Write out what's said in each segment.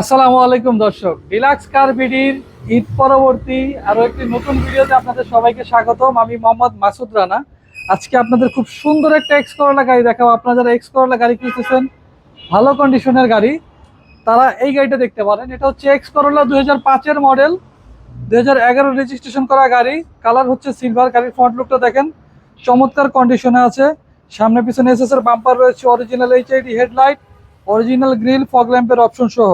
আসসালামু আলাইকুম দর্শক। ডিলাক্স কার বিডির ঈদ পরবর্তী আরও একটি নতুন ভিডিওতে আপনাদের সবাইকে স্বাগতম। আমি মোহাম্মদ মাসুদ রানা। আজকে আপনাদের খুব সুন্দর একটা এক্স করোলা গাড়ি দেখাবো। আপনারা যারা এক্স করোলা গাড়ি কিনতেছেন, ভালো কন্ডিশনের গাড়ি, তারা এই গাড়িটা দেখতে পারেন। এটা হচ্ছে এক্স করোলা দুই হাজার মডেল দুই হাজার এগারো রেজিস্ট্রেশন করা গাড়ি। কালার হচ্ছে সিলভার গাড়ির ফ্রন্ট লুকটা দেখেন। চমৎকার কন্ডিশনে আছে। সামনে পিছনে এসএস এর বাম্পার রয়েছে original HID headlight original grille fog ল্যাম্পের option সহ।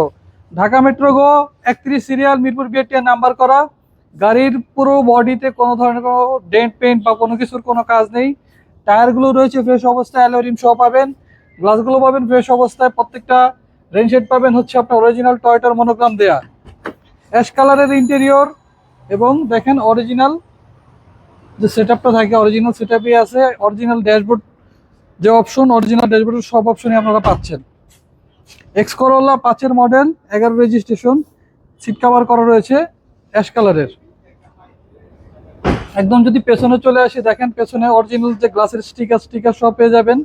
ঢাকা মেট্রো গো, একত্রিশ সিরিয়াল মিরপুর বিএটিআর নাম্বার করা। গাড়ির পুরো বডিতে কোনো ধরনের কোনো ডেন্ট পেন্ট বা কোনো কিছুর কোনো কাজ নেই। টায়ারগুলো রয়েছে ফ্রেশ অবস্থায় অ্যালোরিম সহ পাবেন। গ্লাসগুলো পাবেন ফ্রেশ অবস্থায়। প্রত্যেকটা রেনশেড পাবেন হচ্ছে আপনার অরিজিনাল টয়টার মনোগ্রাম দেয়া। অ্যাশ কালারের ইন্টেরিয়র এবং দেখেন অরিজিনাল যে সেট আপটা থাকে অরিজিনাল সেট আছে। অরিজিনাল ড্যাশবোর্ড যে অপশন অরিজিনাল ড্যাশবোর্ডের সব অপশনই আপনারা পাচ্ছেন। এক্স করোলা পাঁচের মডেল এগারো রেজিস্ট্রেশন সিট কাভার করা রয়েছে অ্যাশ কালারের একদম যদি পেছনে চলে আসি, দেখেন পেছনে অরিজিনাল যে গ্লাসের স্টিকার স্টিকার সব পেয়ে যাবেন।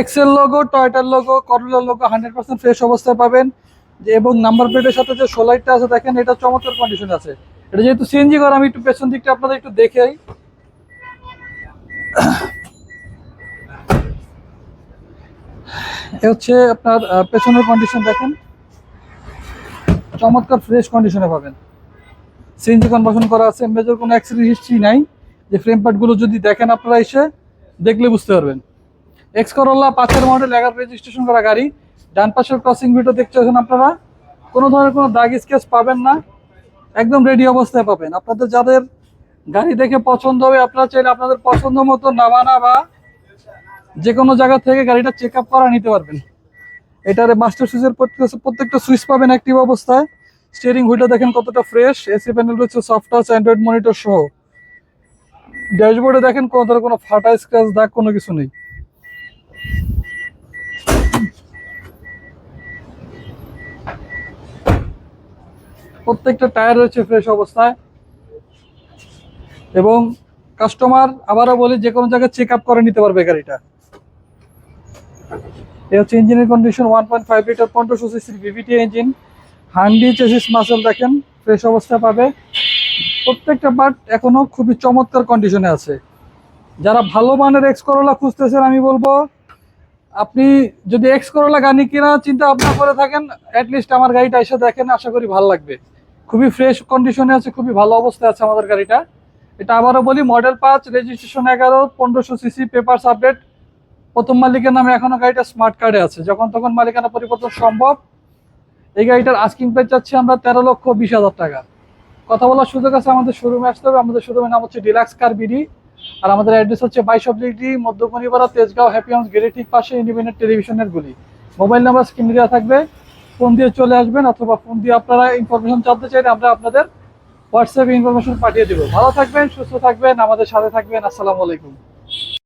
এক্সেল লোগো টয়টার লোগো করোলার লোগো হান্ড্রেড পার্সেন্ট ফ্রেশ অবস্থায় পাবেন। যে এবং নাম্বার প্লেটের সাথে যে সোলাইটটা আছে, দেখেন এটা চমৎকার কন্ডিশন আছে। এটা যেহেতু সিএনজি করা আমি একটু পেছন দিকটা আপনাদের একটু দেখেই। হচ্ছে আপনার পেছনের কন্ডিশন দেখেন। চমৎকার ফ্রেশ কন্ডিশনে পাবেন। সিএনজি কনভার্সন করা আছে মেজর কোনো অ্যাক্সিডেন্ট হিস্ট্রি নাই। যে ফ্রেম পার্টগুলো যদি দেখেন আপনারা এসে, দেখলে বুঝতে পারবেন। এক্স করোলা পাঁচের মডেল এগারো রেজিস্ট্রেশন করা গাড়ি। ডান পাশের ক্রসিং ভিডিও দেখতেছেন আপনারা। কোনো ধরনের কোনো দাগ স্কেচ পাবেন না। একদম রেডি অবস্থায় পাবেন। আপনাদের যাদের গাড়ি দেখে পছন্দ হবে, আপনারা চাইলে আপনাদের পছন্দ মতো নামানা বা যে কোনো জায়গা থেকে গাড়িটা চেক আপ করা নিতে পারবেন। এটার মাস্টার সুইচের প্রত্যেকটা সুইচ পাবেন অ্যাক্টিভ অবস্থায়। স্টিয়ারিং হুইলটা দেখেন কতটা ফ্রেশ এসি প্যানেল রয়েছে সফট টাচ অ্যান্ড্রয়েড মনিটর সহ। ড্যাশবোর্ডে দেখেন কোনো ধরনের কোনো ফাটা স্ক্র্যাচ দাগ কোনো কিছু নেই। প্রত্যেকটা টায়ার রয়েছে ফ্রেশ অবস্থায়। এবং কাস্টমার আবারও বলি যে কোনো জায়গায় চেক আপ করে নিতে পারবে গাড়িটা। এ হচ্ছে ইঞ্জিনের condition one point five litre পনেরোশো সিসির ভিভিটি ইঞ্জিন হান্ডি চেসিস মাসেল দেখেন ফ্রেশ অবস্থায় পাবে। প্রত্যেকটা পার্ট এখনও খুবই চমৎকার কন্ডিশনে আছে। যারা ভালো মানের এক্স করোলা খুঁজতেছেন, আমি বলব, আপনি যদি এক্স করোলা গাড়ি কেনা চিন্তা ভাবনা করে থাকেন অ্যাটলিস্ট আমার গাড়িটা এসে দেখেন, আশা করি ভালো লাগবে। খুবই ফ্রেশ কন্ডিশনে আছে, খুবই ভালো অবস্থায় আছে আমাদের গাড়িটা। এটা আবারও বলি মডেল পাঁচ রেজিস্ট্রেশন এগারো, পনেরোশো সিসি পেপারস আপডেট প্রথম মালিকের নামে এখনও গাড়িটা স্মার্ট কার্ডে আছে। যখন তখন মালিকানা পরিবর্তন সম্ভব। এই গাড়িটার আস্কিং প্রাইস চাচ্ছি আমরা তেরো লক্ষ বিশ হাজার টাকা। কথা বলার সুযোগ আছে, আমাদের শোরুমে আসতে হবে। আমাদের শোরুমের নাম হচ্ছে ডিলাক্স কার বিডি আর আমাদের অ্যাড্রেস হচ্ছে বাইশ অব্লিগডি মধ্যকনিপাড়া তেজগাঁও হ্যাপি হাউস গেটের ঠিক পাশে ইন্ডিপেন্ডেন্ট টেলিভিশনের গুলি। মোবাইল নাম্বার স্ক্রিনে দেওয়া থাকবে। ফোন দিয়ে চলে আসবেন অথবা ফোন দিয়ে আপনারা ইনফরমেশন জানতে চাইলে আমরা আপনাদের হোয়াটসঅ্যাপে ইনফরমেশন পাঠিয়ে দেবো। ভালো থাকবেন, সুস্থ থাকবেন, আমাদের সাথে থাকবেন। আসসালামু আলাইকুম।